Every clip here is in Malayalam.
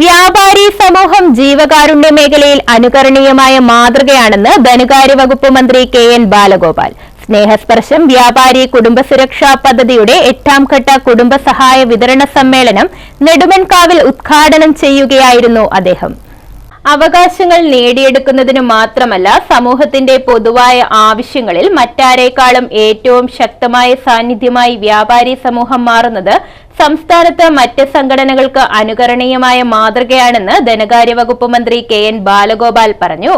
വ്യാപാരി സമൂഹം ജീവകാരുണ്യ മേഖലയിൽ അനുകരണീയമായ മാതൃകയാണെന്ന് ധനകാര്യ വകുപ്പ് മന്ത്രി കെ എൻ ബാലഗോപാൽ. സ്നേഹസ്പർശം വ്യാപാരി കുടുംബ സുരക്ഷാ പദ്ധതിയുടെ എട്ടാം ഘട്ട കുടുംബ സഹായ വിതരണ സമ്മേളനം നെടുമൻകാവിൽ ഉദ്ഘാടനം ചെയ്യുകയായിരുന്നു അദ്ദേഹം. അവകാശങ്ങൾ നേടിയെടുക്കുന്നതിന് മാത്രമല്ല സമൂഹത്തിന്റെ പൊതുവായ ആവശ്യങ്ങളിൽ മറ്റാരേക്കാളും ഏറ്റവും ശക്തമായ സാന്നിധ്യമായി വ്യാപാരി സമൂഹം മാറുന്നത് സംസ്ഥാനത്ത് മറ്റ് സംഘടനകൾക്ക് അനുകരണീയമായ മാതൃകയാണെന്ന് ധനകാര്യ വകുപ്പ് മന്ത്രി കെ എൻ ബാലഗോപാൽ പറഞ്ഞു.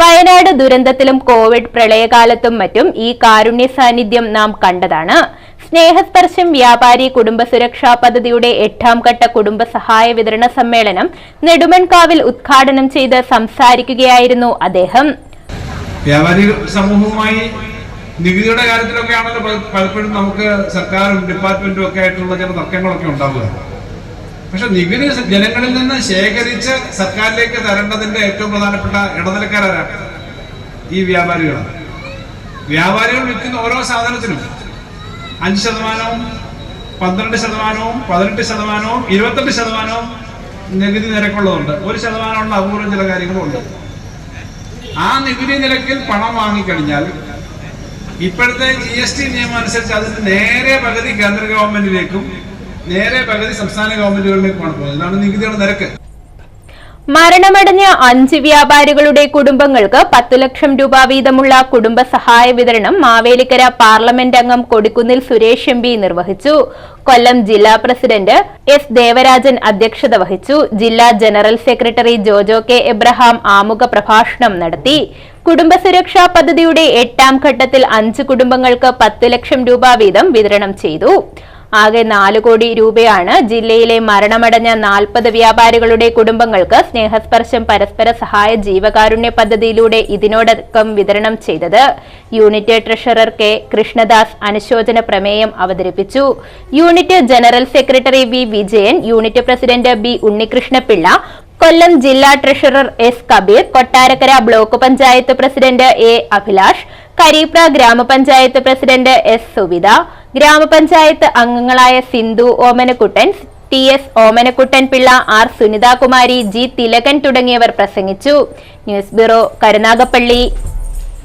വയനാട് ദുരന്തത്തിലും കോവിഡ് പ്രളയകാലത്തും മറ്റും ഈ കാരുണ്യ സാന്നിധ്യം നാം കണ്ടതാണ്. സ്നേഹസ്പർശം വ്യാപാരി കുടുംബ സുരക്ഷാ പദ്ധതിയുടെ എട്ടാം ഘട്ട കുടുംബ സഹായ വിതരണ സമ്മേളനം നെടുമൺകാവിൽ ഉദ്ഘാടനം ചെയ്ത് സംസാരിക്കുകയായിരുന്നു അദ്ദേഹം. വ്യാപാരി സമൂഹവുമായി നികുതിയുടെ കാര്യത്തിലൊക്കെ ആണല്ലോ പല- പലപ്പോഴും നമുക്ക് സർക്കാരും ഡിപ്പാർട്ട്മെന്റും ഒക്കെ ആയിട്ടുള്ള ചില തർക്കങ്ങളൊക്കെ ഉണ്ടാവുക. പക്ഷെ നികുതി ജനങ്ങളിൽ നിന്ന് ശേഖരിച്ച് സർക്കാരിലേക്ക് തരേണ്ടതിന്റെ ഏറ്റവും പ്രധാനപ്പെട്ട ഇടനിലക്കാരാണ് ഈ വ്യാപാരികളാണ്. വ്യാപാരികൾ വിൽക്കുന്ന ഓരോ സാധനത്തിനും അഞ്ച് ശതമാനവും പന്ത്രണ്ട് ശതമാനവും പതിനെട്ട് ശതമാനവും ഇരുപത്തെട്ട് ശതമാനവും നികുതി നിരക്കുള്ളതുണ്ട്. ഒരു ശതമാനമുള്ള അപൂർവം ചില കാര്യങ്ങളുണ്ട്. ആ നികുതി നിരക്കിൽ പണം വാങ്ങിക്കഴിഞ്ഞാൽ ഇപ്പോഴത്തെ ജി എസ് ടി നിയമം അനുസരിച്ച് അതിന് നേരെ പകുതി കേന്ദ്ര ഗവൺമെന്റിലേക്കും നേരെ പകുതി സംസ്ഥാന ഗവൺമെന്റുകളിലേക്കുമാണ് പോകുന്നത്. ഇതാണ് നികുതിയുടെ നിരക്ക്. മരണമടഞ്ഞ അഞ്ച് വ്യാപാരികളുടെ കുടുംബങ്ങൾക്ക് പത്ത് ലക്ഷം രൂപ വീതമുള്ള കുടുംബ സഹായ വിതരണം മാവേലിക്കര പാർലമെന്റ് അംഗം കൊടിക്കുന്നിൽ സുരേഷ് എം നിർവഹിച്ചു. കൊല്ലം ജില്ലാ പ്രസിഡന്റ് എസ് ദേവരാജൻ അധ്യക്ഷത വഹിച്ചു. ജില്ലാ general secretary Jojo K Abraham ആമുഖ പ്രഭാഷണം നടത്തി. കുടുംബസുരക്ഷാ പദ്ധതിയുടെ എട്ടാം ഘട്ടത്തിൽ അഞ്ച് കുടുംബങ്ങൾക്ക് പത്ത് ലക്ഷം രൂപ വീതം വിതരണം ചെയ്തു. ആകെ നാല് കോടി രൂപയാണ് ജില്ലയിലെ മരണമടഞ്ഞ നാൽപ്പത് വ്യാപാരികളുടെ കുടുംബങ്ങൾക്ക് സ്നേഹസ്പർശം പരസ്പര സഹായ ജീവകാരുണ്യ പദ്ധതിയിലൂടെ ഇതിനോടകം വിതരണം ചെയ്തത്. യൂണിറ്റ് ട്രഷറർ കെ കൃഷ്ണദാസ് അനുശോചന പ്രമേയം അവതരിപ്പിച്ചു. Unit general secretary V Vijayan unit president B Unnikrishnapillai Kollam ജില്ലാ treasurer S Kabeer Kottarakkara block panchayat president A Abhilash Karipra ഗ്രാമപഞ്ചായത്ത് പ്രസിഡന്റ് എസ് സുവിത ഗ്രാമപഞ്ചായത്ത് അംഗങ്ങളായ Sindhu Omanakuttan T S Omanakuttan Pillai R Sunithakumari G Thilakan തുടങ്ങിയവർ പ്രസംഗിച്ചു. News bureau Karunagappally.